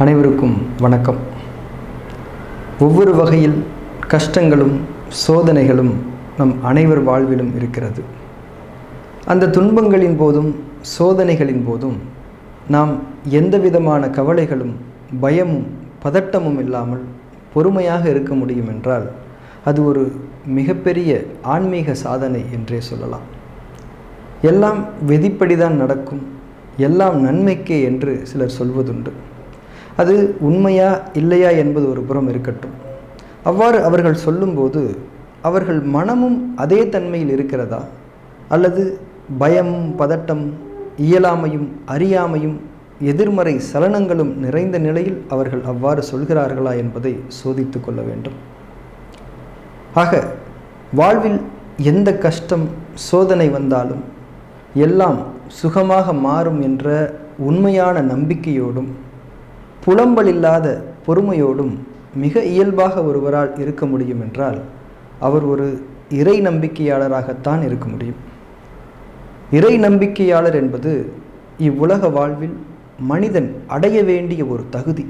அனைவருக்கும் வணக்கம். ஒவ்வொரு வகையில் கஷ்டங்களும் சோதனைகளும் நம் அனைவர் வாழ்விலும் இருக்கிறது. அந்த துன்பங்களின் போதும் சோதனைகளின் போதும் நாம் எந்த விதமான கவலைகளும் பயமும் பதட்டமும் இல்லாமல் பொறுமையாக இருக்க முடியும் என்றால் அது ஒரு மிகப்பெரிய ஆன்மீக சாதனை என்றே சொல்லலாம். எல்லாம் விதிப்படிதான் நடக்கும். எல்லாம் நன்மைக்கே என்று சிலர் சொல்வதுண்டு. அது உண்மையா இல்லையா என்பது ஒரு புறம் இருக்கட்டும். அவ்வாறு அவர்கள் சொல்லும்போது அவர்கள் மனமும் அதே தன்மையில் இருக்கிறதா? அல்லது பயமும் பதட்டம் இயலாமையும் அறியாமையும் எதிர்மறை சலனங்களும் நிறைந்த நிலையில் அவர்கள் அவ்வாறு சொல்கிறார்களா என்பதை சோதித்து கொள்ள வேண்டும். ஆக வாழ்வில் எந்த கஷ்டம் சோதனை வந்தாலும் எல்லாம் சுகமாக மாறும் என்ற உண்மையான நம்பிக்கையோடும் புலம்பல் இல்லாத பொறுமையோடும் மிக இயல்பாக ஒருவரால் இருக்க முடியும் என்றால் அவர் ஒரு இறை நம்பிக்கையாளராகத்தான் இருக்க முடியும். இறை நம்பிக்கையாளர் என்பது இவ்வுலக வாழ்வில் மனிதன் அடைய வேண்டிய ஒரு தகுதி.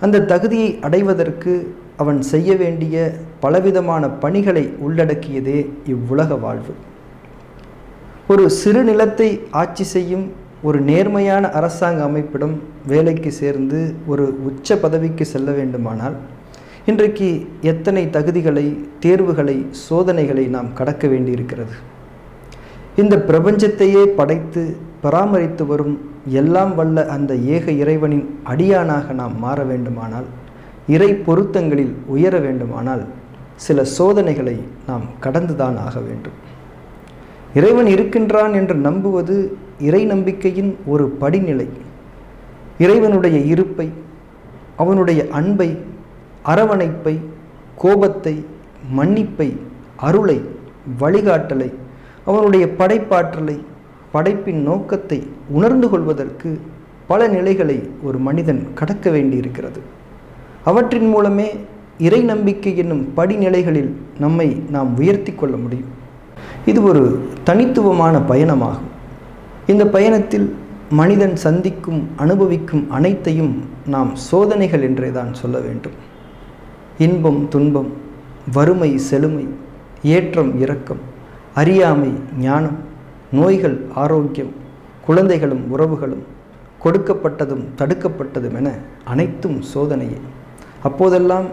அந்த தகுதியை அடைவதற்கு அவன் செய்ய வேண்டிய பலவிதமான பணிகளை உள்ளடக்கியதே இவ்வுலக வாழ்வு. ஒரு சிறு நிலத்தை ஆட்சி செய்யும் ஒரு நேர்மையான அரசாங்க அமைப்பிடம் வேலைக்கு சேர்ந்து ஒரு உச்ச பதவிக்கு செல்ல வேண்டுமானால் இன்றைக்கு எத்தனை தகுதிகளை தேர்வுகளை சோதனைகளை நாம் கடக்க வேண்டியிருக்கிறது? இந்த பிரபஞ்சத்தையே படைத்து பராமரித்து வரும் எல்லாம் வல்ல அந்த ஏக இறைவனின் அடியானாக நாம் மாற வேண்டுமானால் இறை பொருத்தங்களில் உயர வேண்டுமானால் சில சோதனைகளை நாம் கடந்துதான் ஆக வேண்டும். இறைவன் இருக்கின்றான் என்று நம்புவது இறை நம்பிக்கையின் ஒரு படிநிலை. இறைவனுடைய இருப்பை அவனுடைய அன்பை அரவணைப்பை கோபத்தை மன்னிப்பை அருளை வழிகாட்டலை அவனுடைய படைப்பாற்றலை படைப்பின் நோக்கத்தை உணர்ந்து கொள்வதற்கு பல நிலைகளை ஒரு மனிதன் கடக்க வேண்டியிருக்கிறது. அவற்றின் மூலமே இறை நம்பிக்கை என்னும் படிநிலைகளில் நம்மை நாம் உயர்த்தி கொள்ள முடியும். இது ஒரு தனித்துவமான பயணமாகும். இந்த பயணத்தில் மனிதன் சந்திக்கும் அனுபவிக்கும் அனைத்தையும் நாம் சோதனைகள் என்றே தான் சொல்ல வேண்டும். இன்பம் துன்பம் வறுமை செழுமை ஏற்றம் இரக்கம் அறியாமை ஞானம் நோய்கள் ஆரோக்கியம் குழந்தைகளும் உறவுகளும் கொடுக்கப்பட்டதும் தடுக்கப்பட்டதும் என அனைத்தும் சோதனையே. அப்போதெல்லாம்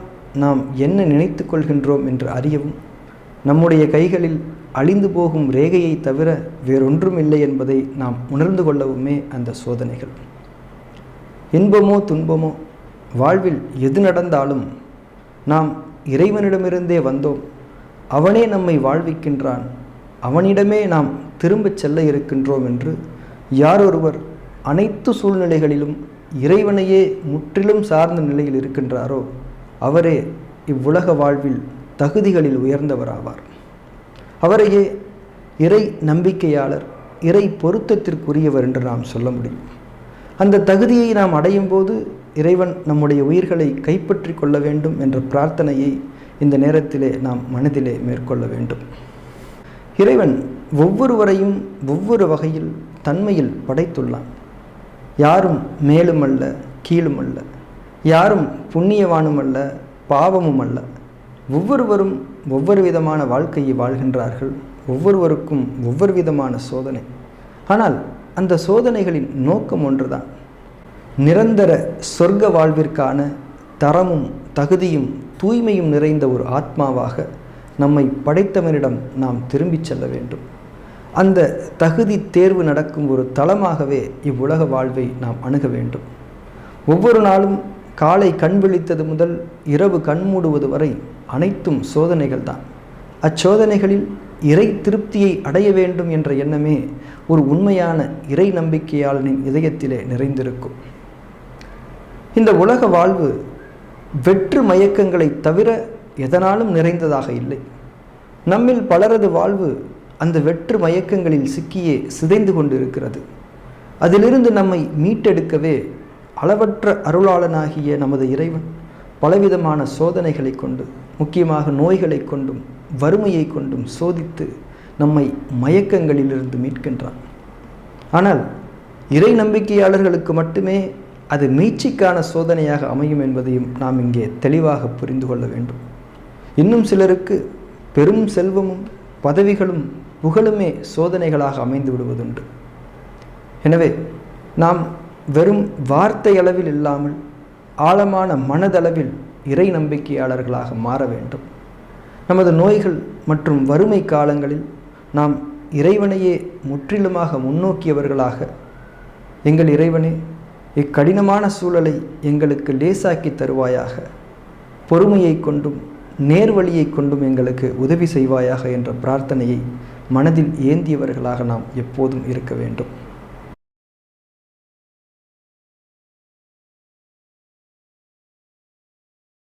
நாம் என்ன நினைத்து கொள்கின்றோம் என்று அறியவும் நம்முடைய கைகளில் அழிந்து போகும் ரேகையை தவிர வேறொன்றும் இல்லை என்பதை நாம் உணர்ந்து கொள்ளவுமே அந்த சோதனைகள். இன்பமோ துன்பமோ வாழ்வில் எது நடந்தாலும் நாம் இறைவனிடமிருந்தே வந்தோம். அவனே நம்மை வாழ்விக்கின்றான். அவனிடமே நாம் திரும்பச் செல்ல இருக்கின்றோம் என்று யாரொருவர் அனைத்து சூழ்நிலைகளிலும் இறைவனையே முற்றிலும் சார்ந்த நிலையில் இருக்கின்றாரோ அவரே இவ்வுலக வாழ்வில் தகுதிகளில் உயர்ந்தவராவார். அவரையே இறை நம்பிக்கையாளர் இறை பொருத்தத்திற்குரியவர் என்று நாம் சொல்ல முடியும். அந்த தகுதியை நாம் அடையும் போது இறைவன் நம்முடைய உயிர்களை கைப்பற்றி கொள்ள வேண்டும் என்ற பிரார்த்தனையை இந்த நேரத்திலே நாம் மனதிலே மேற்கொள்ள வேண்டும். இறைவன் ஒவ்வொருவரையும் ஒவ்வொரு வகையில் தன்மையில் படைத்துள்ளான். யாரும் மேலும் அல்ல கீழும் அல்ல யாரும் புண்ணியவானும் அல்ல பாவமும் அல்ல ஒவ்வொருவரும் ஒவ்வொரு விதமான வாழ்க்கையை வாழ்கின்றார்கள். ஒவ்வொருவருக்கும் ஒவ்வொரு விதமான சோதனை. ஆனால் அந்த சோதனைகளின் நோக்கம் ஒன்றுதான். நிரந்தர சொர்க்க வாழ்விற்கான தரமும் தகுதியும் தூய்மையும் நிறைந்த ஒரு ஆத்மாவாக நம்மை படைத்தவனிடம் நாம் திரும்பிச் செல்ல வேண்டும். அந்த தகுதி தேர்வு நடக்கும் ஒரு தளமாகவே இவ்வுலக வாழ்வை நாம் அணுக வேண்டும். ஒவ்வொரு நாளும் காலை கண் விழித்தது முதல் இரவு கண் மூடுவது வரை அனைத்தும் சோதனைகள் தான் அச்சோதனைகளில் இறை திருப்தியை அடைய வேண்டும் என்ற எண்ணமே ஒரு உண்மையான இறை நம்பிக்கையாளனின் இதயத்திலே நிறைந்திருக்கும். இந்த உலக வாழ்வு வெற்று மயக்கங்களை தவிர எதனாலும் நிறைந்ததாக இல்லை. நம்மில் பலரது வாழ்வு அந்த வெற்று மயக்கங்களில் சிக்கியே சிதைந்து கொண்டிருக்கிறது. அதிலிருந்து நம்மை மீட்டெடுக்கவே அளவற்ற அருளாளனாகிய நமது இறைவன் பலவிதமான சோதனைகளை கொண்டு முக்கியமாக நோய்களை கொண்டும் வறுமையை கொண்டும் சோதித்து நம்மை மயக்கங்களிலிருந்து மீட்கின்றான். ஆனால் இறை நம்பிக்கையாளர்களுக்கு மட்டுமே அது மீட்சிக்கான சோதனையாக அமையும் என்பதையும் நாம் இங்கே தெளிவாக புரிந்து கொள்ள வேண்டும். இன்னும் சிலருக்கு பெரும் செல்வமும் பதவிகளும் புகழுமே சோதனைகளாக அமைந்து விடுவதுண்டு. எனவே நாம் வெறும் வார்த்தை அளவில் இல்லாமல் ஆழமான மனதளவில் இறை நம்பிக்கையாளர்களாக மாற வேண்டும். நமது நோய்கள் மற்றும் வறுமை காலங்களில் நாம் இறைவனையே முற்றிலுமாக முன்னோக்கியவர்களாக எங்கள் இறைவனே இக்கடினமான சூழலை எங்களுக்கு லேசாக்கி தருவாயாக பொறுமையை கொண்டும் நேர்வழியை கொண்டும் எங்களுக்கு உதவி செய்வாயாக என்ற பிரார்த்தனையை மனதில் ஏந்தியவர்களாக நாம் எப்போதும் இருக்க வேண்டும்.